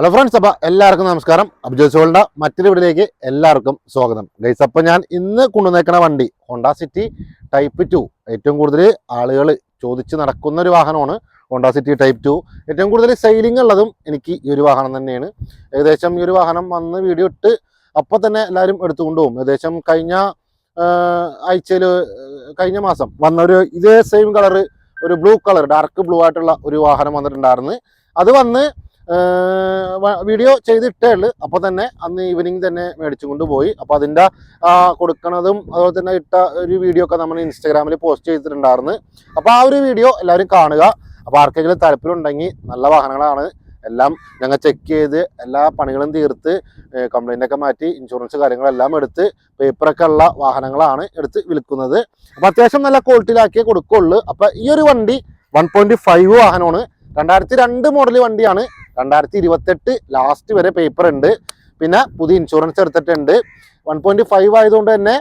Hello friends അപ്പോൾ എല്ലാവർക്കും നമസ്കാരം. അബ്ജോസ് സോളിന്റെ മറ്റൊരു വീട്ടിലേക്ക് എല്ലാവർക്കും സ്വാഗതം. ഗൈസ് അപ്പോൾ ഞാൻ ഇന്ന് കൊണ്ടുവന്നേക്കണ വണ്ടി ഹോണ്ട സിറ്റി ടൈപ്പ് ടു ഏറ്റവും കൂടുതൽ ആളുകൾ ചോദിച്ച് നടക്കുന്ന ഒരു വാഹനമാണ് ഹോണ്ട സിറ്റി ടൈപ്പ് ടു ഏറ്റവും കൂടുതൽ സെയിലിംഗ് ഉള്ളതും എനിക്ക് ഈ ഒരു വാഹനം തന്നെയാണ്. ഏകദേശം ഈ ഒരു വാഹനം വന്ന് വീഡിയോ ഇട്ട് അപ്പോൾ തന്നെ എല്ലാവരും എടുത്തുകൊണ്ട് പോകും ഏകദേശം കഴിഞ്ഞ ആഴ്ചയിൽ കഴിഞ്ഞ മാസം വന്ന ഒരു ഇതേ സെയിം കളർ ഒരു ബ്ലൂ കളർ ഡാർക്ക് ബ്ലൂ ആയിട്ടുള്ള ഒരു വാഹനം വന്നിട്ടുണ്ടായിരുന്നു. അത് വന്ന് വീഡിയോ ചെയ്തിട്ടേ ഉള്ളു. അപ്പൊ തന്നെ അന്ന് ഈവനിങ് തന്നെ മേടിച്ചു കൊണ്ടുപോയി അപ്പൊ അതിന്റെ കൊടുക്കണതും അതുപോലെ തന്നെ ഇട്ട ഒരു വീഡിയോ ഒക്കെ നമ്മൾ ഇൻസ്റ്റാഗ്രാമിൽ പോസ്റ്റ് ചെയ്തിട്ടുണ്ടായിരുന്നു. അപ്പൊ ആ ഒരു വീഡിയോ എല്ലാവരും കാണുക. അപ്പൊ ആർക്കെങ്കിലും താല്പര്യമുണ്ടെങ്കിൽ നല്ല വാഹനങ്ങളാണ്. എല്ലാം ഞങ്ങൾ ചെക്ക് ചെയ്ത് എല്ലാ പണികളും തീർത്ത് കംപ്ലൈന്റ് ഒക്കെ മാറ്റി ഇൻഷുറൻസ് കാര്യങ്ങളെല്ലാം എടുത്ത് പേപ്പറൊക്കെ ഉള്ള വാഹനങ്ങളാണ് എടുത്ത് വിൽക്കുന്നത്. അപ്പൊ അത്യാവശ്യം നല്ല ക്വാളിറ്റിയിലാക്കിയേ കൊടുക്കുള്ളൂ. അപ്പൊ ഈ ഒരു വണ്ടി വൺ പോയിന്റ് ഫൈവ് വാഹനമാണ്. രണ്ടായിരത്തി രണ്ട് മോഡൽ വണ്ടിയാണ്. രണ്ടായിരത്തി ഇരുപത്തെട്ട് ലാസ്റ്റ് വരെ പേപ്പർ ഉണ്ട്. പിന്നെ പുതിയ ഇൻഷുറൻസ് എടുത്തിട്ടുണ്ട്. വൺ പോയിന്റ് ഫൈവ് ആയതുകൊണ്ട് തന്നെ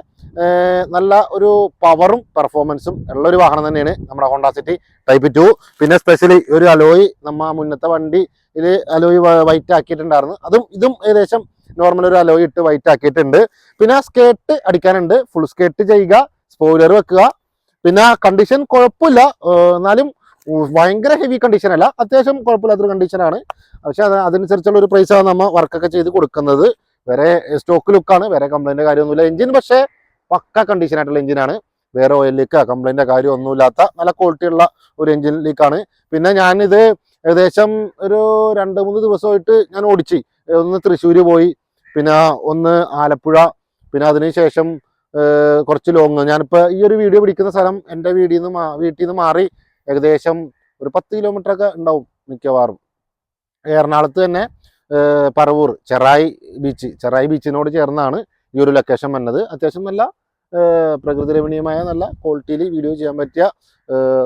നല്ല ഒരു പവറും പെർഫോമൻസും ഉള്ള ഒരു വാഹനം തന്നെയാണ് നമ്മുടെ ഹോണ്ട സിറ്റി ടൈപ്പ് ടു പിന്നെ സ്പെഷ്യലി ഒരു അലോയി നമ്മ മുന്നത്തെ വണ്ടി വണ്ടിയിൽ അലോയി വൈറ്റ് ആക്കിയിട്ടുണ്ടായിരുന്നു. അതും ഇതും ഏകദേശം നോർമൽ ഒരു അലോയ് ഇട്ട് വൈറ്റ് ആക്കിയിട്ടുണ്ട്. പിന്നെ സ്കേർട്ട് അടിക്കാനുണ്ട്. ഫുൾ സ്കേർട്ട് ചെയ്യുക സ്പോയിലർ വെക്കുക. പിന്നെ കണ്ടീഷൻ കുഴപ്പമില്ല. എന്നാലും ഭയങ്കര ഹെവി കണ്ടീഷൻ അല്ല. അത്യാവശ്യം കുഴപ്പമില്ലാത്തൊരു കണ്ടീഷനാണ് പക്ഷെ അത് അതനുസരിച്ചുള്ള ഒരു പ്രൈസാണ് നമ്മൾ വർക്കൊക്കെ ചെയ്ത് കൊടുക്കുന്നത്. വേറെ സ്റ്റോക്ക് ലുക്കാണ് വേറെ കംപ്ലൈന്റ് കാര്യമൊന്നുമില്ല. എഞ്ചിൻ പക്ഷേ പക്ക കണ്ടീഷൻ ആയിട്ടുള്ള എഞ്ചിനാണ് വേറെ ഓയിൽ ലീക്ക് കാര്യം ഒന്നുമില്ലാത്ത നല്ല ക്വാളിറ്റി ഉള്ള ഒരു എഞ്ചിൻ ലീക്കാണ് പിന്നെ ഞാനിത് ഏകദേശം ഒരു രണ്ട് മൂന്ന് ദിവസമായിട്ട് ഞാൻ ഓടിച്ച്. ഒന്ന് തൃശ്ശൂർ പോയി. പിന്നെ ഒന്ന് ആലപ്പുഴ. പിന്നെ അതിനുശേഷം ശേഷം കുറച്ച് ലോങ് ഞാനിപ്പോൾ ഈ ഒരു വീഡിയോ പിടിക്കുന്ന സ്ഥലം എന്റെ വീടിൽ നിന്ന് വീട്ടിൽ നിന്ന് മാറി ഏകദേശം ഒരു പത്ത് കിലോമീറ്റർ ഒക്കെ ഉണ്ടാവും മിക്കവാറും. എറണാകുളത്ത് തന്നെ പറവൂർ ചെറായി ബീച്ച് ചെറായി ബീച്ചിനോട് ചേർന്നാണ് ഈ ഒരു ലൊക്കേഷൻ വന്നത്. അത്യാവശ്യം നല്ല പ്രകൃതി രമണീയമായ നല്ല ക്വാളിറ്റിയിൽ വീഡിയോ ചെയ്യാൻ പറ്റിയ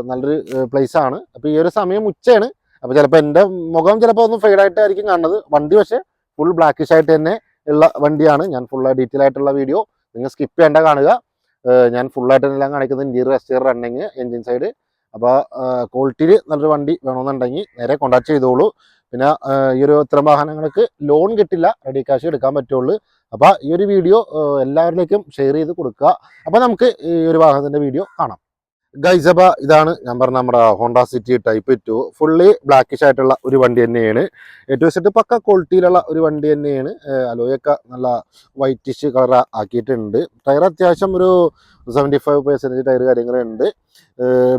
നല്ലൊരു പ്ലേസ് ആണ്. അപ്പോൾ ഈ ഒരു സമയം ഉച്ചയാണ്. അപ്പോൾ ചിലപ്പോൾ എന്റെ മുഖം ചിലപ്പോൾ ഒന്ന് ഫെയ്ഡ് ആയിട്ടായിരിക്കും കാണുന്നത്. വണ്ടി പക്ഷേ ഫുൾ ബ്ലാക്കിഷ് ആയിട്ട് തന്നെ ഉള്ള വണ്ടിയാണ്. ഞാൻ ഫുൾ ഡീറ്റെയിൽ ആയിട്ടുള്ള വീഡിയോ നിങ്ങൾ സ്കിപ്പ് ചെയ്യേണ്ട കാണുക. ഞാൻ ഫുൾ ആയിട്ട് എല്ലാം കാണിക്കുന്നത് interior exterior running engine side അപ്പോൾ ക്വാളിറ്റിയിൽ നല്ലൊരു വണ്ടി വേണമെന്നുണ്ടെങ്കിൽ നേരെ കോൺടാക്ട് ചെയ്തോളൂ. പിന്നെ ഈ ഒരു ഇത്തരം വാഹനങ്ങൾക്ക് ലോൺ കിട്ടില്ല റെഡി കാശ് എടുക്കാൻ പറ്റുള്ളൂ. അപ്പോൾ ഈ ഒരു വീഡിയോ എല്ലാവരിലേക്കും ഷെയർ ചെയ്ത് കൊടുക്കുക. അപ്പോൾ നമുക്ക് ഈ ഒരു വാഹനത്തിന്റെ വീഡിയോ കാണാം. ഗൈസബ ഇതാണ് ഞാൻ പറഞ്ഞ നമ്മുടെ Honda City type two fully blackish ആയിട്ടുള്ള ഒരു വണ്ടി തന്നെയാണ്. ഏറ്റവും സെറ്റ് പക്ക ക്വാളിറ്റിയിലുള്ള ഒരു വണ്ടി തന്നെയാണ്. അലോയൊക്കെ നല്ല വൈറ്റിഷ് കളർ ആക്കിയിട്ടുണ്ട്. ടയർ അത്യാവശ്യം ഒരു സെവന്റി ഫൈവ് പെർസെന്റേജ് ടയർ കാര്യങ്ങളുണ്ട്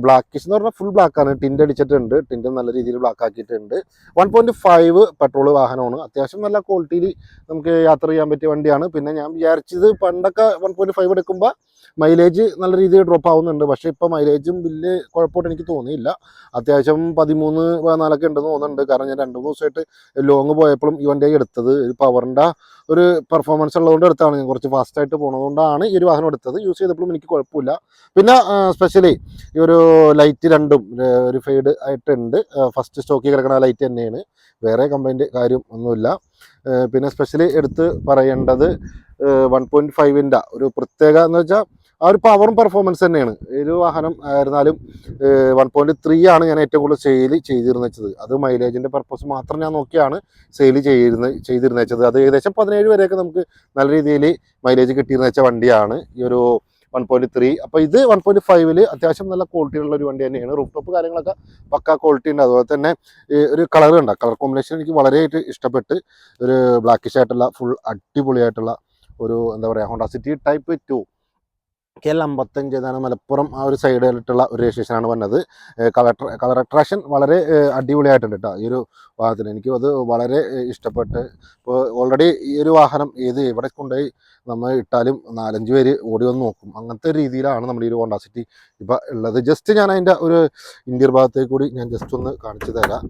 ബ്ലാക്കിഷ് എന്ന് പറഞ്ഞാൽ ഫുൾ ബ്ലാക്ക് ആണ്. ടിൻഡ് അടിച്ചിട്ടുണ്ട്. ടിന്റ് നല്ല രീതിയിൽ ബ്ലാക്ക് ആക്കിയിട്ടുണ്ട്. വൺ പോയിന്റ് ഫൈവ് പെട്രോൾ വാഹനമാണ്. അത്യാവശ്യം നല്ല ക്വാളിറ്റിയിൽ നമുക്ക് യാത്ര ചെയ്യാൻ പറ്റിയ വണ്ടിയാണ്. പിന്നെ ഞാൻ വിചാരിച്ചത് പണ്ടൊക്കെ വൺ പോയിന്റ് ഫൈവ് എടുക്കുമ്പോൾ മൈലേജ് നല്ല രീതിയിൽ ഡ്രോപ്പ് ആവുന്നുണ്ട്. പക്ഷേ ഇപ്പോൾ മൈലേജും വലിയ കുഴപ്പമായിട്ട് എനിക്ക് തോന്നിയില്ല. അത്യാവശ്യം പതിമൂന്ന് പതിനാലൊക്കെ ഉണ്ടെന്ന് തോന്നുന്നുണ്ട്. കാരണം ഞാൻ രണ്ട് മൂന്ന് ദിവസമായിട്ട് ലോങ് പോയപ്പോഴും ഈ വണ്ടിയായി എടുത്തത്. പവറിന്റെ ഒരു പെർഫോമൻസ് ഉള്ളതുകൊണ്ട് എടുത്താണ് ഞാൻ. കുറച്ച് ഫാസ്റ്റായിട്ട് പോണതുകൊണ്ടാണ് ഈ ഒരു വാഹനം എടുത്തത്. യൂസ് ചെയ്തപ്പോഴും എനിക്ക് കുഴപ്പമില്ല. പിന്നെ സ്പെഷ്യലി ഈ ഒരു ലൈറ്റ് രണ്ടും ഒരു ഫെയ്ഡ് ആയിട്ടുണ്ട്. ഫസ്റ്റ് സ്റ്റോക്കിൽ കിടക്കുന്ന ലൈറ്റ് തന്നെയാണ്. വേറെ കംപ്ലൈന്റ് കാര്യം ഒന്നുമില്ല. പിന്നെ സ്പെഷ്യലി എടുത്ത് പറയേണ്ടത് വൺ പോയിന്റ് ഫൈവിന്റെ ഒരു പ്രത്യേക എന്ന് വെച്ചാൽ ആ ഒരു പവറും പെർഫോമൻസ് തന്നെയാണ്. ഒരു വാഹനം ആയിരുന്നാലും വൺ പോയിന്റ് ത്രീ ആണ് ഞാൻ ഏറ്റവും കൂടുതൽ സെയിൽ ചെയ്തിരുന്നത് അത് മൈലേജിന്റെ പർപ്പസ് മാത്രം ഞാൻ നോക്കിയാണ് സെയിൽ ചെയ്തിരുന്ന ചെയ്തിരുന്നത് അത് ഏകദേശം പതിനേഴ് വരെയൊക്കെ നമുക്ക് നല്ല രീതിയിൽ മൈലേജ് കിട്ടിയിരുന്ന വെച്ച വണ്ടിയാണ്. ഈ ഒരു വൺ പോയിന്റ് ത്രീ അപ്പോൾ ഇത് വൺ പോയിന്റ് ഫൈവിൽ അത്യാവശ്യം നല്ല ക്വാളിറ്റി ഉള്ള ഒരു വണ്ടി തന്നെയാണ്. റൂഫ് ടോപ്പ് കാര്യങ്ങളൊക്കെ പക്ക ക്വാളിറ്റി ഉണ്ട്. അതുപോലെ തന്നെ ഒരു കളർ ഉണ്ട് കളർ കോമ്പിനേഷൻ എനിക്ക് വളരെയായിട്ട് ഇഷ്ടപ്പെട്ട് ഒരു ബ്ലാക്കിഷ് ആയിട്ടുള്ള ഫുൾ അടിപൊളിയായിട്ടുള്ള ഒരു എന്താ പറയുക Honda City type two K L അമ്പത്തഞ്ച് ഏതാണ് മലപ്പുറം ആ ഒരു സൈഡിലായിട്ടുള്ള ഒരു രജിസ്ട്രേഷനാണ് വന്നത്. കളർ കളർ അട്രാക്ഷൻ വളരെ അടിപൊളിയായിട്ടുണ്ട് കേട്ടോ ഈ ഒരു വാഹനത്തിന്. എനിക്ക് അത് വളരെ ഇഷ്ടപ്പെട്ട് ഇപ്പോൾ ഓൾറെഡി ഈ ഒരു വാഹനം ഏത് എവിടെ കൊണ്ടുപോയി നമ്മൾ ഇട്ടാലും നാലഞ്ച് പേര് ഓടി വന്ന് നോക്കും. അങ്ങനത്തെ രീതിയിലാണ് നമ്മുടെ ഈ ഒരു ഹോണ്ട സിറ്റി ഇപ്പം ഉള്ളത്. ജസ്റ്റ് ഞാൻ അതിന്റെ ഒരു ഇന്ത്യർ ഭാഗത്തേക്ക് കൂടി ഞാൻ ജസ്റ്റ് ഒന്ന് കാണിച്ചു തരാം.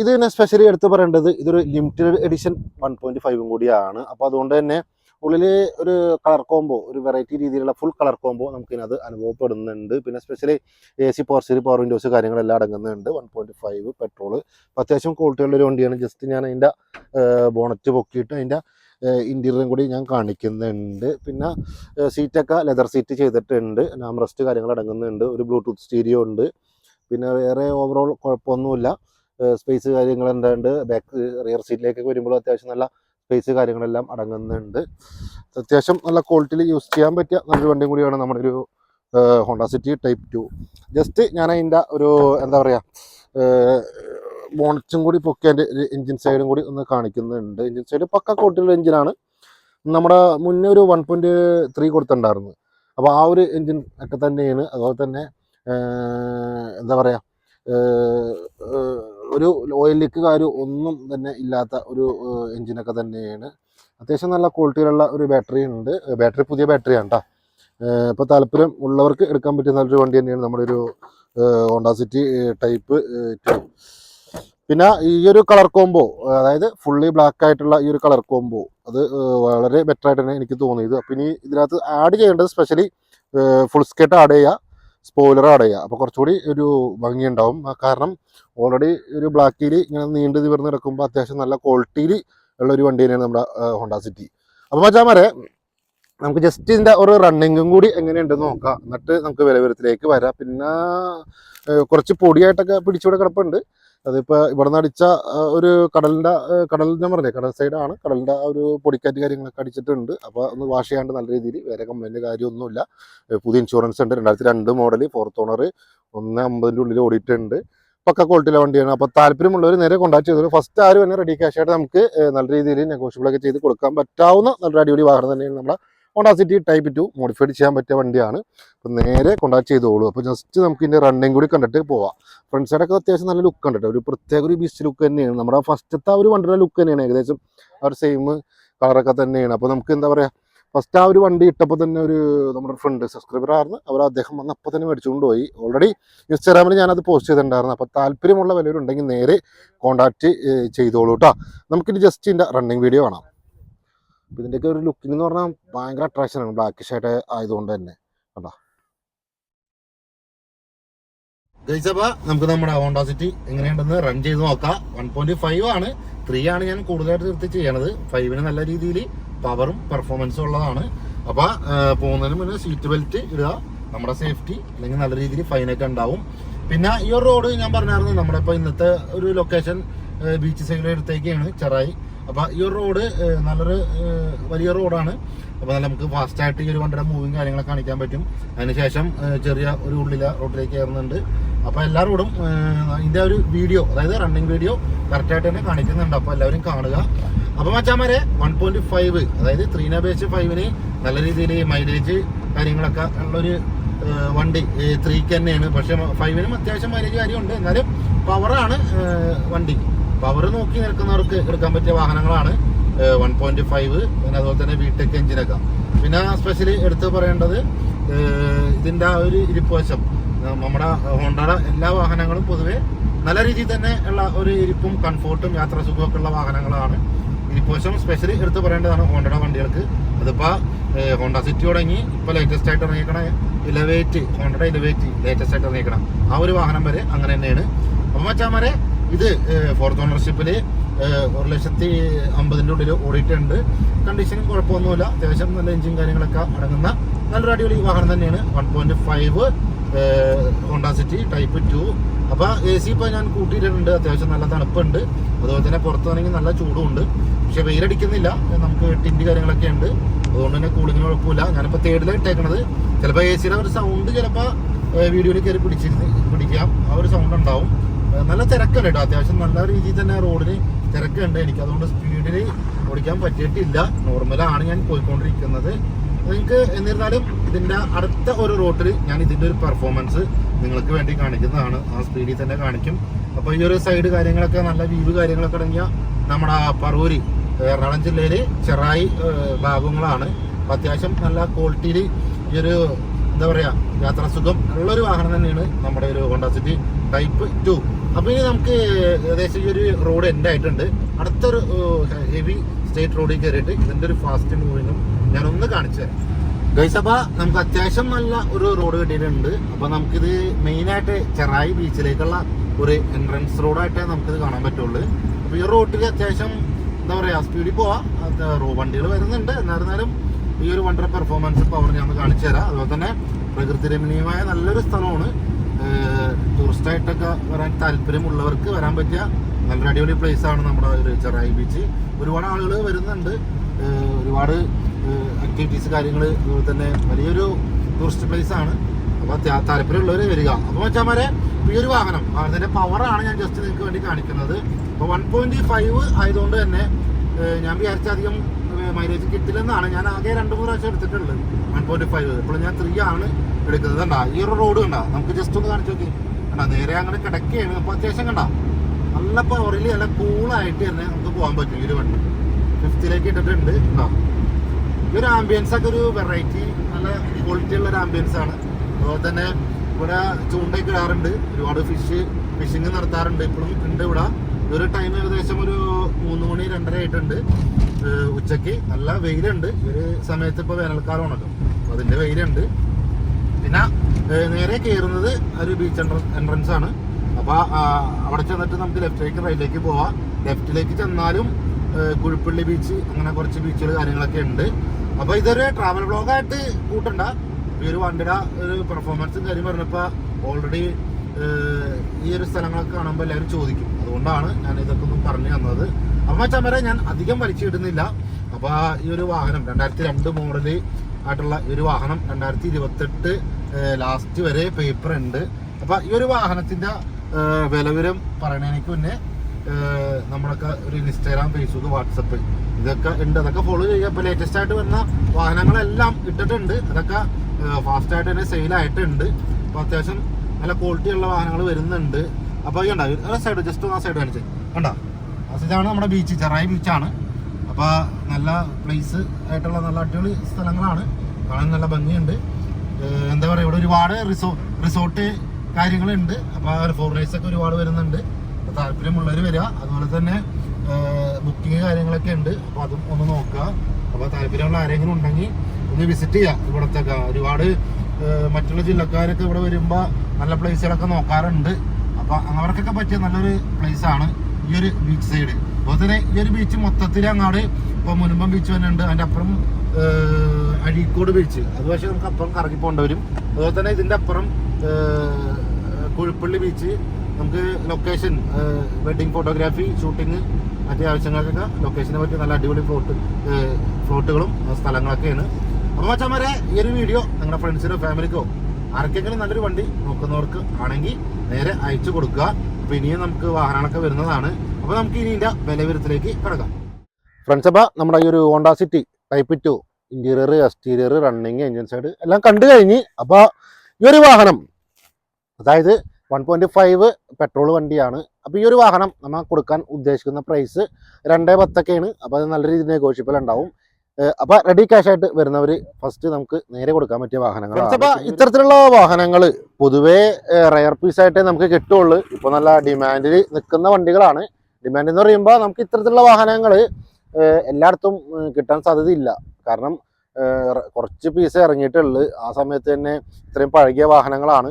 ഇത് തന്നെ സ്പെഷ്യലി എടുത്ത് പറയേണ്ടത് ഇതൊരു ലിമിറ്റഡ് എഡിഷൻ വൺ പോയിന്റ് ഫൈവും കൂടിയാണ്. അപ്പോൾ അതുകൊണ്ട് തന്നെ ഉള്ളിൽ ഒരു കളർ കോംബോ ഒരു വെറൈറ്റി രീതിയിലുള്ള ഫുൾ കളർ കോംബോ നമുക്ക് ഇതിനകത്ത് അനുഭവപ്പെടുന്നുണ്ട്. പിന്നെ സ്പെഷ്യലി എ സി പവർ സീരി പവർ വിൻഡോസ് കാര്യങ്ങളെല്ലാം അടങ്ങുന്നുണ്ട്. വൺ പോയിന്റ് ഫൈവ് പെട്രോൾ അത്യാവശ്യം ക്വാളിറ്റി ഉള്ള ഒരു വണ്ടിയാണ്. ജസ്റ്റ് ഞാൻ അതിന്റെ ബോണറ്റ് പൊക്കിയിട്ട് അതിന്റെ ഇന്റീരിയറും കൂടി ഞാൻ കാണിക്കുന്നുണ്ട്. പിന്നെ സീറ്റൊക്കെ ലെതർ സീറ്റ് ചെയ്തിട്ടുണ്ട്. നാംറസ്റ്റ് കാര്യങ്ങൾ അടങ്ങുന്നുണ്ട്. ഒരു ബ്ലൂടൂത്ത് സ്റ്റീരിയോ ഉണ്ട്. പിന്നെ വേറെ ഓവറോൾ കുഴപ്പമൊന്നുമില്ല. സ്പേസ് കാര്യങ്ങൾ എന്താണ്ട് ബാക്ക് റിയർ സീറ്റിലേക്ക് വരുമ്പോൾ അത്യാവശ്യം നല്ല സ്പേസ് കാര്യങ്ങളെല്ലാം അടങ്ങുന്നുണ്ട്. അത്യാവശ്യം നല്ല ക്വാളിറ്റിയിൽ യൂസ് ചെയ്യാൻ പറ്റിയ നല്ലൊരു വണ്ടിയും കൂടിയാണ് നമ്മുടെ ഒരു Honda City type two just ഞാൻ അതിന്റെ ഒരു എന്താ പറയുക ബോണറ്റും കൂടി പൊക്കി അതിന്റെ എഞ്ചിൻ സൈഡും കൂടി ഒന്ന് കാണിക്കുന്നുണ്ട്. എഞ്ചിൻ സൈഡ് പക്ക ക്വാളിറ്റിയുള്ള എഞ്ചിനാണ് നമ്മുടെ മുന്നേ ഒരു വൺ പോയിന്റ് ത്രീ കൊടുത്തിട്ടുണ്ടായിരുന്നു. അപ്പോൾ ആ ഒരു എഞ്ചിൻ ഒക്കെ തന്നെയാണ്. അതുപോലെ തന്നെ എന്താ പറയുക ഒരു ഓയിൽ ലീക്ക് കാര്യം ഒന്നും തന്നെ ഇല്ലാത്ത ഒരു എഞ്ചിനൊക്കെ തന്നെയാണ്. അത്യാവശ്യം നല്ല ക്വാളിറ്റിയിലുള്ള ഒരു ബാറ്ററി ഉണ്ട്. ബാറ്ററി പുതിയ ബാറ്ററിയാണ് കേട്ടോ ഇപ്പോൾ താല്പര്യം ഉള്ളവർക്ക് എടുക്കാൻ പറ്റിയ നല്ലൊരു വണ്ടി തന്നെയാണ് നമ്മുടെ ഒരു ഹോണ്ട സിറ്റി ടൈപ്പ് പിന്നെ ഈ ഒരു കളർ കോംബോ അതായത് ഫുള്ളി ബ്ലാക്ക് ആയിട്ടുള്ള ഈ ഒരു കളർ കോംബോ അത് വളരെ ബെറ്റർ ആയിട്ട് തന്നെ എനിക്ക് തോന്നിയത്. അപ്പം ഇനി ഇതിനകത്ത് ആഡ് ചെയ്യേണ്ടത് സ്പെഷ്യലി ഫുൾ സ്കേട്ട് ആഡ് ചെയ്യുക സ്പോയിലർ ആഡ് ചെയ്യുക അപ്പോൾ കുറച്ചുകൂടി ഒരു ഭംഗിയുണ്ടാവും. കാരണം ഓൾറെഡി ഒരു ബ്ലാക്ക് ബ്ലാക്കിൽ ഇങ്ങനെ നീണ്ടു നിവർന്ന് കിടക്കുമ്പോൾ അത്യാവശ്യം നല്ല ക്വാളിറ്റിയിൽ ഉള്ള ഒരു വണ്ടി തന്നെയാണ് നമ്മുടെ ഹോണ്ട സിറ്റി അപ്പോൾ മച്ചാമാരെ നമുക്ക് ജസ്റ്റ് ഇതിന്റെ ഒരു റണ്ണിങ്ങും കൂടി എങ്ങനെയുണ്ടെന്ന് നോക്കാം. എന്നിട്ട് നമുക്ക് വിലവരത്തിലേക്ക് വരാം. പിന്നെ കുറച്ച് പൊടിയായിട്ടൊക്കെ പിടിച്ചുകൂടെ കിടപ്പുണ്ട്. അതിപ്പോൾ ഇവിടെ നിന്ന് അടിച്ച ഒരു കടലിന്റെ കടൽ ഞാൻ പറഞ്ഞേ കടൽ സൈഡാണ് കടലിന്റെ ഒരു പൊടിക്കാറ്റ് കാര്യങ്ങളൊക്കെ അടിച്ചിട്ടുണ്ട്. അപ്പോൾ ഒന്ന് വാഷ് ചെയ്യാണ്ട് നല്ല രീതിയിൽ വേറെ കംപ്ലൈന്റ് കാര്യമൊന്നുമില്ല. പുതിയ ഇൻഷുറൻസ് ഉണ്ട്. രണ്ടായിരത്തി രണ്ട് മോഡൽ ഫോർത്ത് ഓണർ ഒന്ന് അമ്പതിന്റെ ഉള്ളിൽ ഓടിയിട്ടുണ്ട്. പക്ക ക്വാളിറ്റിയിലെ വണ്ടിയാണ്. അപ്പോൾ താല്പര്യമുള്ളവർ നേരെ കോൺടാക്ട് ചെയ്തോളൂ. ഫസ്റ്റ് ആരും തന്നെ റെഡി ക്യാഷ് ആയിട്ട് നമുക്ക് നല്ല രീതിയിൽ നെഗോഷ്യബിളൊക്കെ ചെയ്ത് കൊടുക്കാൻ പറ്റാവുന്ന നല്ല അടിപൊളി വാഹനം തന്നെയാണ് നമ്മുടെ Honda City type two modified ചെയ്യാൻ പറ്റിയ വണ്ടിയാണ്. അപ്പോൾ നേരെ കോൺടാക്ട് ചെയ്തോളൂ. അപ്പോൾ ജസ്റ്റ് നമുക്ക് ഇതിന്റെ റണ്ണിങ് കൂടി കണ്ടിട്ട് പോവാം. ഫ്രണ്ട് സൈഡൊക്കെ അത്യാവശ്യം നല്ല ലുക്ക് കണ്ടിട്ട്. ഒരു പ്രത്യേക ഒരു ബീസ്റ്റ് ലുക്ക് തന്നെയാണ്. നമ്മുടെ ഫസ്റ്റത്തെ ആ ഒരു വണ്ടിയുടെ ലുക്ക് തന്നെയാണ്. ഏകദേശം ആ സെയിം കളറൊക്കെ തന്നെയാണ്. അപ്പോൾ നമുക്ക് എന്താ പറയുക ഫസ്റ്റ് ആ ഒരു വണ്ടി ഇട്ടപ്പോൾ തന്നെ ഒരു നമ്മുടെ ഫ്രണ്ട് സബ്സ്ക്രൈബർ ആയിരുന്നു. അവർ അദ്ദേഹം വന്ന് അപ്പോൾ തന്നെ മേടിച്ചുകൊണ്ട് പോയി ഓൾറെഡി ഇൻസ്റ്റാഗ്രാമിൽ ഞാനത് പോസ്റ്റ് ചെയ്തിട്ടുണ്ടായിരുന്നു. അപ്പോൾ താല്പര്യമുള്ള വിലവരുണ്ടെങ്കിൽ നേരെ കോൺടാക്റ്റ് ചെയ്തോളൂ കേട്ടോ നമുക്കിനി ജസ്റ്റ് ഇതിന്റെ റണ്ണിങ് വീഡിയോ കാണാം. അപ്പോൾ ഇതിന്റെയൊക്കെ ഒരു ലുക്കിംഗ് എന്ന് പറഞ്ഞാൽ ഭയങ്കര അട്രാക്ഷനാണ് ബ്ലാക്ക് ഷർട്ട് ആയതുകൊണ്ട് തന്നെ. കണ്ടാ? ഗൈസപ്പ നമുക്ക് നമ്മുടെ ഹോണ്ട സിറ്റി എങ്ങനെയുണ്ടെന്ന് റൺ ചെയ്ത് നോക്കാം. വൺ പോയിന്റ് ഫൈവ് ആണ്. ത്രീ ആണ് ഞാൻ കൂടുതലായിട്ട് നിർത്തി ചെയ്യണത്. ഫൈവിന് നല്ല രീതിയിൽ പവറും പെർഫോമൻസും ഉള്ളതാണ്. അപ്പൊ പോകുന്നതിന് മുന്നേ സീറ്റ് ബെൽറ്റ് ഇടുക. നമ്മുടെ സേഫ്റ്റി അല്ലെങ്കിൽ നല്ല രീതിയിൽ ഫൈനൊക്കെ ഉണ്ടാവും. പിന്നെ ഈ ഒരു റോഡ് ഞാൻ പറഞ്ഞായിരുന്നു. നമ്മുടെ ഇപ്പൊ ഇന്നത്തെ ഒരു ലൊക്കേഷൻ ബീച്ച് സൈഡിലെടുത്തേക്കാണ് ചെറായി. അപ്പൊ ഈ ഒരു റോഡ് നല്ലൊരു വലിയ റോഡാണ്. അപ്പോൾ നമുക്ക് ഫാസ്റ്റായിട്ട് ഈ ഒരു വണ്ടിയുടെ മൂവിങ് കാര്യങ്ങളൊക്കെ കാണിക്കാൻ പറ്റും. അതിനുശേഷം ചെറിയ ഒരു ഉള്ളിലെ റോഡിലേക്ക് കയറുന്നുണ്ട്. അപ്പോൾ എല്ലാ റോഡും ഇതിന്റെ ഒരു വീഡിയോ അതായത് റണ്ണിങ് വീഡിയോ കറക്റ്റായിട്ട് തന്നെ കാണിക്കുന്നുണ്ട്. അപ്പോൾ എല്ലാവരും കാണുക. അപ്പോൾ മച്ചാമാരെ വൺ പോയിന്റ് ഫൈവ് അതായത് ത്രീനെ ബേസ് ഫൈവിന് നല്ല രീതിയിൽ മൈലേജ് കാര്യങ്ങളൊക്കെ ഉള്ളൊരു വണ്ടി ത്രീക്ക് തന്നെയാണ്. പക്ഷേ ഫൈവിനും അത്യാവശ്യം മൈലേജ് കാര്യമുണ്ട്. എന്നാലും പവറാണ് വണ്ടി. പവർ നോക്കി നിൽക്കുന്നവർക്ക് എടുക്കാൻ പറ്റിയ വാഹനങ്ങളാണ് വൺ പോയിന്റ് ഫൈവ് പിന്നെ അതുപോലെ തന്നെ വീടെക് എഞ്ചിനൊക്കെ പിന്നെ സ്പെഷ്യലി എടുത്തു പറയേണ്ടത് ഇതിന്റെ ആ ഒരു ഇരിപ്പുവശം നമ്മുടെ ഹോണ്ടയുടെ എല്ലാ വാഹനങ്ങളും പൊതുവെ നല്ല രീതിയിൽ തന്നെ ഉള്ള ഒരു ഇരിപ്പും കംഫോർട്ടും യാത്രാ സുഖമൊക്കെ ഉള്ള വാഹനങ്ങളാണ്. ഇരിപ്പുവശം സ്പെഷ്യലി എടുത്തു പറയേണ്ടതാണ് ഹോണ്ടയുടെ വണ്ടികൾക്ക്. അതിപ്പോ ഹോണ്ട സിറ്റി തുടങ്ങി ഇപ്പൊ ലേറ്റസ്റ്റ് ആയിട്ട് ഇറങ്ങിക്കണ ഇലവേറ്റ് ഹോണ്ടയുടെ ഇലവേറ്റ് ലേറ്റസ്റ്റ് ആയിട്ട് ഇറങ്ങിക്കണം ആ ഒരു വാഹനം വരെ അങ്ങനെ തന്നെയാണ്. അപ്പൊ മച്ചാമാരെ ഇത് ഫോർത്ത് ഓണർഷിപ്പിൽ ഒരു ലക്ഷത്തി അമ്പതിന്റെ ഉള്ളിൽ ഓടിയിട്ടുണ്ട്. കണ്ടീഷനും കുഴപ്പമൊന്നുമില്ല. അത്യാവശ്യം നല്ല എഞ്ചിൻ കാര്യങ്ങളൊക്കെ അടങ്ങുന്ന നല്ലൊരു അടിപൊളി വാഹനം തന്നെയാണ്. One point five Honda City type two അപ്പോൾ എ സി ഇപ്പോൾ ഞാൻ കൂട്ടിയിട്ടുണ്ട് അത്യാവശ്യം നല്ല തണുപ്പുണ്ട്. അതുപോലെ തന്നെ പുറത്താണെങ്കിൽ നല്ല ചൂടും ഉണ്ട് പക്ഷെ വെയിലടിക്കുന്നില്ല. നമുക്ക് ടിന്റ് കാര്യങ്ങളൊക്കെ ഉണ്ട് അതുകൊണ്ട് തന്നെ കൂളിങ്ങിന് കുഴപ്പമില്ല. ഞാനിപ്പോൾ തേർഡിലാണ് ഇട്ടേക്കണത്. ചിലപ്പോൾ എ സിയുടെ ഒരു സൗണ്ട് ചിലപ്പോൾ വീഡിയോയിൽ കയറി പിടിച്ചിരുന്ന് പിടിക്കാം. ആ ഒരു സൗണ്ട് ഉണ്ടാവും. നല്ല തിരക്കുണ്ട് കേട്ടോ അത്യാവശ്യം നല്ല രീതിയിൽ തന്നെ റോഡിന് തിരക്കുണ്ട്. എനിക്ക് അതുകൊണ്ട് സ്പീഡിൽ ഓടിക്കാൻ പറ്റിയിട്ടില്ല. നോർമലാണ് ഞാൻ പോയിക്കൊണ്ടിരിക്കുന്നത്. നിങ്ങൾക്ക് എന്നിരുന്നാലും ഇതിന്റെ അടുത്ത ഒരു റോട്ടിൽ ഞാൻ ഇതിന്റെ ഒരു പെർഫോമൻസ് നിങ്ങൾക്ക് വേണ്ടി കാണിക്കുന്നതാണ്. ആ സ്പീഡിൽ തന്നെ കാണിക്കും. അപ്പോൾ ഈ ഒരു സൈഡ് കാര്യങ്ങളൊക്കെ നല്ല വ്യൂ കാര്യങ്ങളൊക്കെ അടങ്ങിയ നമ്മുടെ പറൂരി എറണാകുളം ജില്ലയിലെ ചെറായി ഭാഗങ്ങളാണ്. അപ്പോൾ അത്യാവശ്യം നല്ല ക്വാളിറ്റിയിൽ ഈ ഒരു എന്താ പറയുക യാത്രാസുഖം ഉള്ളൊരു വാഹനം തന്നെയാണ് നമ്മുടെ ഒരു ഹോണ്ട സിറ്റി ടൈപ്പ് ടു അപ്പൊ ഇനി നമുക്ക് ഏകദേശം ഈ ഒരു റോഡ് എൻഡ് ആയിട്ടുണ്ട്. അടുത്തൊരു ഹെവി സ്റ്റേറ്റ് റോഡിൽ കയറിയിട്ട് ഇതിന്റെ ഒരു ഫാസ്റ്റ് മൂവിങ്ങും ഞാനൊന്ന് കാണിച്ചു തരാം. ഗൈസ് അപ്പൊ നമുക്ക് അത്യാവശ്യം നല്ല ഒരു റോഡ് കിട്ടിയിട്ടുണ്ട്. അപ്പോൾ നമുക്കിത് മെയിനായിട്ട് ചെറായി ബീച്ചിലേക്കുള്ള ഒരു എൻട്രൻസ് റോഡായിട്ടേ നമുക്കിത് കാണാൻ പറ്റുള്ളൂ. അപ്പോൾ ഈ റോഡിൽ അത്യാവശ്യം എന്താ പറയുക സ്പീഡിൽ പോവാം. വണ്ടികൾ വരുന്നുണ്ട്. എന്നിരുന്നാലും ഈ ഒരു വണ്ടർ പെർഫോമൻസ് പവർ ഞാൻ കാണിച്ചു തരാം. അതുപോലെ തന്നെ പ്രകൃതി രമണീയമായ നല്ലൊരു സ്ഥലമാണ്. ടൂറിസ്റ്റ് ടൂറിസ്റ്റ് ആയിട്ടൊക്കെ വരാൻ താല്പര്യമുള്ളവർക്ക് വരാൻ പറ്റിയ നല്ലൊരു അടിപൊളി പ്ലേസ് ആണ് നമ്മുടെ ഒരു ചെറായി ബീച്ച് ഒരുപാട് ആളുകൾ വരുന്നുണ്ട്. ഒരുപാട് ആക്ടിവിറ്റീസ് കാര്യങ്ങൾ അതുപോലെ തന്നെ വലിയൊരു ടൂറിസ്റ്റ് പ്ലേസ് ആണ്. അപ്പോൾ താല്പര്യമുള്ളവർ വരിക. അപ്പോൾ വെച്ചാൽ ഈ ഒരു വാഹനം അതിന്റെ പവറാണ് ഞാൻ ജസ്റ്റ് നിങ്ങൾക്ക് വേണ്ടി കാണിക്കുന്നത്. അപ്പോൾ വൺ പോയിന്റ് ഫൈവ് ആയതുകൊണ്ട് തന്നെ ഞാൻ വിചാരിച്ച അധികം മൈലേജ് കിട്ടില്ലെന്നാണ് ഞാൻ ആകെ രണ്ട് മൂന്ന് പ്രാവശ്യം എടുത്തിട്ടുള്ളത്. വൺ പോയിന്റ് ഫൈവ് ഇപ്പോൾ ഞാൻ ത്രീ ആണ്. എടുക്കുന്നത് കണ്ട? ഈ ഒരു റോഡ് കണ്ട? നമുക്ക് ജസ്റ്റ് ഒന്ന് കാണിച്ചു നോക്കി. കണ്ട നേരെ അങ്ങനെ കിടക്കുകയാണ് അപ്പോൾ അത്യാവശ്യം കണ്ട നല്ല പവറിൽ നല്ല കൂളായിട്ട് തന്നെ നമുക്ക് പോകാൻ പറ്റും ഈ ഒരു വണ്ടി. ഫിഫ്ത്തിലേക്ക് ഇട്ടിട്ടുണ്ട് കണ്ടോ? ഈ ഒരു ആംബിയൻസ് ഒക്കെ ഒരു വെറൈറ്റി നല്ല ക്വാളിറ്റി ഉള്ള ഒരു ആംബിയൻസ് ആണ്. അതുപോലെ തന്നെ ഇവിടെ ചൂണ്ടയൊക്കെ ഇടാറുണ്ട്. ഒരുപാട് ഫിഷ് ഫിഷിങ് നടത്താറുണ്ട്. ഇപ്പോഴും ഉണ്ട് ഇവിടെ. ഒരു ടൈം ഏകദേശം ഒരു മൂന്ന് മണി രണ്ടര ആയിട്ടുണ്ട്. ഉച്ചയ്ക്ക് നല്ല വെയിലുണ്ട്. ഒരു സമയത്ത് ഇപ്പോൾ വേനൽക്കാലമാണല്ലോ. അപ്പോൾ അതിന്റെ വെയിലുണ്ട്. പിന്നെ നേരെ കയറുന്നത് ഒരു ബീച്ച് എൻട്രൻസ് ആണ്. അപ്പോൾ അവിടെ ചെന്നിട്ട് നമുക്ക് ലെഫ്റ്റിലേക്ക് റൈറ്റിലേക്ക് പോവാം. ലെഫ്റ്റിലേക്ക് ചെന്നാലും കുഴിപ്പള്ളി ബീച്ച് അങ്ങനെ കുറച്ച് ബീച്ചുകൾ കാര്യങ്ങളൊക്കെ ഉണ്ട്. അപ്പോൾ ഇതൊരു ട്രാവൽ ബ്ലോഗായിട്ട് കൂട്ടണ്ട. ഈ ഒരു വണ്ടിയുടെ ഒരു പെർഫോമൻസും കാര്യം പറഞ്ഞപ്പോൾ ഓൾറെഡി ഈ ഒരു സ്ഥലങ്ങളൊക്കെ കാണുമ്പോൾ എല്ലാവരും ചോദിക്കും. അതുകൊണ്ടാണ് ഞാൻ ഇതൊക്കെ ഒന്ന് പറഞ്ഞു തന്നത്. അമ്മ ചമര ഞാൻ അധികം വലിച്ചിടുന്നില്ല. അപ്പോൾ ഈ ഒരു വാഹനം രണ്ടായിരത്തി രണ്ട് മോഡൽ ആയിട്ടുള്ള ഒരു വാഹനം രണ്ടായിരത്തി ഇരുപത്തെട്ട് ലാസ്റ്റ് വരെ പേപ്പർ ഉണ്ട്. അപ്പോൾ ഈ ഒരു വാഹനത്തിന്റെ വിലവിവരം പറയണേക്ക് മുന്നേ നമ്മളൊക്കെ ഒരു ഇൻസ്റ്റാഗ്രാം ഫേസ്ബുക്ക് വാട്സപ്പ് ഇതൊക്കെ ഉണ്ട്. അതൊക്കെ ഫോളോ ചെയ്യുക. ഇപ്പോൾ ലേറ്റസ്റ്റ് ആയിട്ട് വന്ന വാഹനങ്ങളെല്ലാം ഇട്ടിട്ടുണ്ട്. അതൊക്കെ ഫാസ്റ്റ് ആയിട്ട് തന്നെ സെയിൽ ആയിട്ടുണ്ട്. അപ്പോൾ അത്യാവശ്യം നല്ല ക്വാളിറ്റി ഉള്ള വാഹനങ്ങൾ വരുന്നുണ്ട്. അപ്പോൾ ഈ ഉണ്ടാവും സൈഡ് ജസ്റ്റ് ആ സൈഡ് കാണിച്ചേ. കണ്ടോ? ഇതാണ് നമ്മുടെ ബീച്ച് ചെറായി ബീച്ചാണ് അപ്പോൾ നല്ല പ്ലേസ് ആയിട്ടുള്ള നല്ല അടിപൊളി സ്ഥലങ്ങളാണ്. കാണാൻ നല്ല ഭംഗിയുണ്ട്. എന്താ പറയുക ഇവിടെ ഒരുപാട് റിസോ റിസോർട്ട് കാര്യങ്ങളുണ്ട്. അപ്പോൾ ഫോറിനേഴ്സ് ഒക്കെ ഒരുപാട് വരുന്നുണ്ട്. അപ്പോൾ താല്പര്യമുള്ളവർ വരിക അതുപോലെ തന്നെ ബുക്കിംഗ് കാര്യങ്ങളൊക്കെ ഉണ്ട്. അപ്പോൾ അതും ഒന്ന് നോക്കുക അപ്പോൾ താല്പര്യമുള്ള ആരെങ്കിലും ഉണ്ടെങ്കിൽ ഒന്ന് വിസിറ്റ് ചെയ്യുക ഇവിടത്തൊക്കെ ഒരുപാട് മറ്റുള്ള ജില്ലക്കാരൊക്കെ ഇവിടെ വരുമ്പോൾ നല്ല പ്ലേസുകളൊക്കെ നോക്കാറുണ്ട്. അപ്പോൾ അവർക്കൊക്കെ പറ്റിയ നല്ലൊരു ആണ് ഈ ഒരു ബീച്ച് സൈഡ് അതുപോലെ തന്നെ ഈ ഒരു ബീച്ച് മൊത്തത്തിൽ അങ്ങോട്ട് ഇപ്പോൾ മുൻപം ബീച്ച് തന്നെ ഉണ്ട് അതിന്റെ അപ്പുറം അഴീക്കോട് ബീച്ച് അത് പക്ഷേ നമുക്ക് അപ്പുറം കറങ്ങി പോകേണ്ടി വരും. അതുപോലെ തന്നെ ഇതിന്റെ അപ്പുറം കുഴിപ്പള്ളി ബീച്ച് നമുക്ക് ലൊക്കേഷൻ വെഡിങ് ഫോട്ടോഗ്രാഫി ഷൂട്ടിങ് മറ്റേ ആവശ്യങ്ങൾക്കൊക്കെ ലൊക്കേഷനെ പറ്റി നല്ല അടിപൊളി ഫ്ലോട്ട് ഫ്ലോട്ടുകളും സ്ഥലങ്ങളൊക്കെയാണ്. അപ്പോൾ മച്ചാമാരെ ഈ ഒരു വീഡിയോ നിങ്ങളുടെ ഫ്രണ്ട്സിനോ ഫാമിലിക്കോ ആർക്കെങ്കിലും നല്ലൊരു വണ്ടി നോക്കുന്നവർക്ക് ആണെങ്കിൽ നേരെ അയച്ചു കൊടുക്കുക. അപ്പോൾ ഇനിയും നമുക്ക് വാഹനങ്ങളൊക്കെ വരുന്നതാണ്. അപ്പോൾ നമുക്ക് ഇനി ഇതിന്റെ വിലവിരത്തിലേക്ക് കിടക്കാം. ഫ്രണ്ട്സ് അപ്പോൾ നമ്മുടെ ഈ ഒരു Honda City type two interior exterior running engine side എല്ലാം കണ്ടു കഴിഞ്ഞ് അപ്പോൾ ഈ ഒരു വാഹനം അതായത് വൺ പോയിന്റ് ഫൈവ് പെട്രോൾ വണ്ടിയാണ്. അപ്പോൾ ഈ ഒരു വാഹനം നമ്മൾ കൊടുക്കാൻ ഉദ്ദേശിക്കുന്ന പ്രൈസ് രണ്ടേ പത്തൊക്കെയാണ്. അപ്പോൾ അത് നല്ല രീതിയിൽ നെഗോഷ്യബിൾ ഉണ്ടാവും. അപ്പോൾ റെഡി ക്യാഷ് ആയിട്ട് വരുന്നവർ ഫസ്റ്റ് നമുക്ക് നേരെ കൊടുക്കാൻ പറ്റിയ വാഹനങ്ങളാണ്. അപ്പോൾ ഇത്തരത്തിലുള്ള വാഹനങ്ങൾ പൊതുവേ റയർ പീസ് ആയിട്ടേ നമുക്ക് കിട്ടുള്ളൂ. ഇപ്പോൾ നല്ല ഡിമാൻഡിൽ നിൽക്കുന്ന വണ്ടികളാണ്. ഡിമാൻഡ് എന്ന് പറയുമ്പോൾ നമുക്ക് ഇത്തരത്തിലുള്ള വാഹനങ്ങൾ എല്ലായിടത്തും കിട്ടാൻ സാധ്യതയില്ല. കാരണം കുറച്ച് പീസ് ഇറങ്ങിയിട്ടുള്ളു. ആ സമയത്ത് തന്നെ ഇത്രയും പഴകിയ വാഹനങ്ങളാണ്.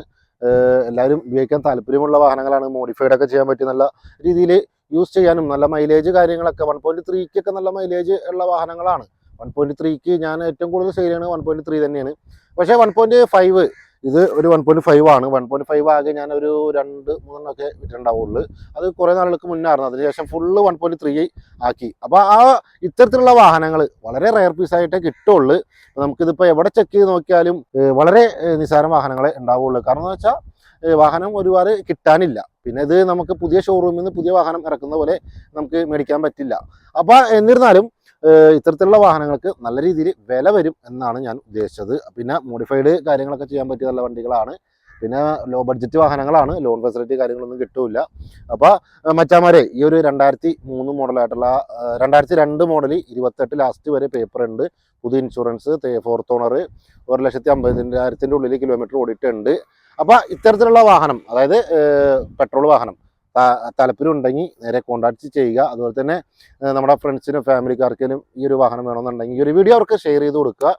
എല്ലാവരും ഉപയോഗിക്കാൻ താല്പര്യമുള്ള വാഹനങ്ങളാണ്. മോഡിഫൈഡ് ഒക്കെ ചെയ്യാൻ പറ്റിയ നല്ല രീതിയിൽ യൂസ് ചെയ്യാനും നല്ല മൈലേജ് കാര്യങ്ങളൊക്കെ വൺ പോയിന്റ് ത്രീക്കൊക്കെ നല്ല മൈലേജ് ഉള്ള വാഹനങ്ങളാണ്. വൺ പോയിന്റ് ത്രീക്ക് ഞാൻ ഏറ്റവും കൂടുതൽ സെയിൽ ചെയ്യണത് വൺ പോയിന്റ് ത്രീ തന്നെയാണ്. പക്ഷേ വൺ പോയിന്റ് ഫൈവ് ഇത് ഒരു വൺ പോയിന്റ് ഫൈവ് ആണ്. വൺ പോയിന്റ് ഫൈവ് ആകെ ഞാൻ ഒരു രണ്ട് മൂന്നെണ്ണമൊക്കെ വിട്ടിട്ടുണ്ടാവുള്ളൂ അത് കുറേ നാളുകൾക്ക് മുന്നായിരുന്നു. അതിനുശേഷം ഫുള്ള് വൺ പോയിന്റ് ത്രീ ആക്കി. അപ്പോൾ ആ ഇത്തരത്തിലുള്ള വാഹനങ്ങൾ വളരെ റയർ പീസ് ആയിട്ടേ കിട്ടുള്ളൂ. നമുക്കിതിപ്പോൾ എവിടെ ചെക്ക് ചെയ്ത് നോക്കിയാലും വളരെ നിസ്സാരം വാഹനങ്ങളെ ഉണ്ടാവുള്ളൂ. കാരണം എന്ന് വെച്ചാൽ വാഹനം ഒരുപാട് കിട്ടാനില്ല. പിന്നെ ഇത് നമുക്ക് പുതിയ ഷോറൂമിൽ നിന്ന് പുതിയ വാഹനം ഇറക്കുന്ന പോലെ നമുക്ക് മേടിക്കാൻ പറ്റില്ല. അപ്പോൾ എന്നിരുന്നാലും ഇത്തരത്തിലുള്ള വാഹനങ്ങൾക്ക് നല്ല രീതിയിൽ വില വരും എന്നാണ് ഞാൻ ഉദ്ദേശിച്ചത്. പിന്നെ മോഡിഫൈഡ് കാര്യങ്ങളൊക്കെ ചെയ്യാൻ പറ്റിയ നല്ല വണ്ടികളാണ്. പിന്നെ ലോ ബഡ്ജറ്റ് വാഹനങ്ങളാണ്. ലോൺ ഫെസിലിറ്റി കാര്യങ്ങളൊന്നും കിട്ടൂല അപ്പോൾ മച്ചാമാരെ ഈ ഒരു രണ്ടായിരത്തി മൂന്ന് മോഡലായിട്ടുള്ള രണ്ടായിരത്തി രണ്ട് മോഡൽ ഇരുപത്തെട്ട് ലാസ്റ്റ് വരെ പേപ്പർ ഉണ്ട്. പുതിയ ഇൻഷുറൻസ് ഫോർത്ത് ഓണർ ഒരു ലക്ഷത്തി അമ്പതിനായിരത്തിന്റെ ഉള്ളിൽ കിലോമീറ്റർ ഓടിയിട്ടുണ്ട്. അപ്പോൾ ഇത്തരത്തിലുള്ള വാഹനം അതായത് പെട്രോൾ വാഹനം ത- താല്പര്യം ഉണ്ടെങ്കിൽ നേരെ കോൺടാക്ട് ചെയ്യുക. അതുപോലെ തന്നെ നമ്മുടെ ഫ്രണ്ട്സിനും ഫാമിലിക്കാർക്കും ഈ ഒരു വാഹനം വേണമെന്നുണ്ടെങ്കിൽ ഈ ഒരു വീഡിയോ അവർക്ക് ഷെയർ ചെയ്ത് കൊടുക്കുക.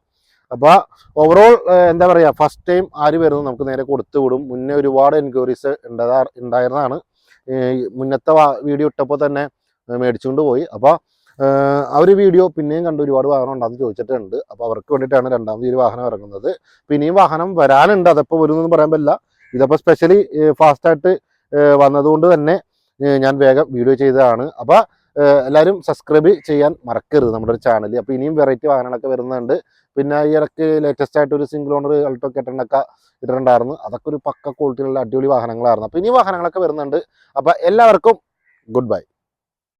അപ്പോൾ ഓവറോൾ എന്താ പറയുക ഫസ്റ്റ് ടൈം ആര് വരുന്നു നമുക്ക് നേരെ കൊടുത്തു വിടും. മുന്നേ ഒരുപാട് എൻക്വയറീസ് ഉണ്ടാ ഉണ്ടായിരുന്നതാണ് മുന്നത്തെ വീഡിയോ ഇട്ടപ്പോൾ തന്നെ മേടിച്ചുകൊണ്ട് പോയി. അപ്പോൾ ആ ഒരു വീഡിയോ പിന്നെയും കണ്ട് ഒരുപാട് വാഹനം ഉണ്ടെന്ന് ചോദിച്ചിട്ടുണ്ട്. അപ്പോൾ അവർക്ക് വേണ്ടിയിട്ടാണ് രണ്ടാമത് ഈ വാഹനം ഇറങ്ങുന്നത്. പിന്നെയും വാഹനം വരാനുണ്ട്. അതെപ്പോൾ എന്ന് പറയാൻ പറ്റില്ല. ഇതപ്പോൾ സ്പെഷ്യലി ഫാസ്റ്റായിട്ട് വന്നതുകൊണ്ട് തന്നെ ഞാൻ വേഗം വീഡിയോ ചെയ്തതാണ്. അപ്പോൾ എല്ലാവരും സബ്സ്ക്രൈബ് ചെയ്യാൻ മറക്കരുത് നമ്മുടെ ഒരു ചാനൽ അപ്പോൾ ഇനിയും വെറൈറ്റി വാഹനങ്ങളൊക്കെ വരുന്നുണ്ട്. പിന്നെ ഈ ഇടയ്ക്ക് ലേറ്റസ്റ്റ് ആയിട്ട് ഒരു സിംഗിൾ ഓണർ അൾട്ടോ കെട്ടണൊക്കെ ഇട്ടിട്ടുണ്ടായിരുന്നു. അതൊക്കെ ഒരു പക്ക ക്വാളിറ്റിയിലുള്ള അടിപൊളി വാഹനങ്ങളായിരുന്നു. അപ്പോൾ ഇനി വാഹനങ്ങളൊക്കെ വരുന്നുണ്ട്. അപ്പോൾ എല്ലാവർക്കും ഗുഡ് ബൈ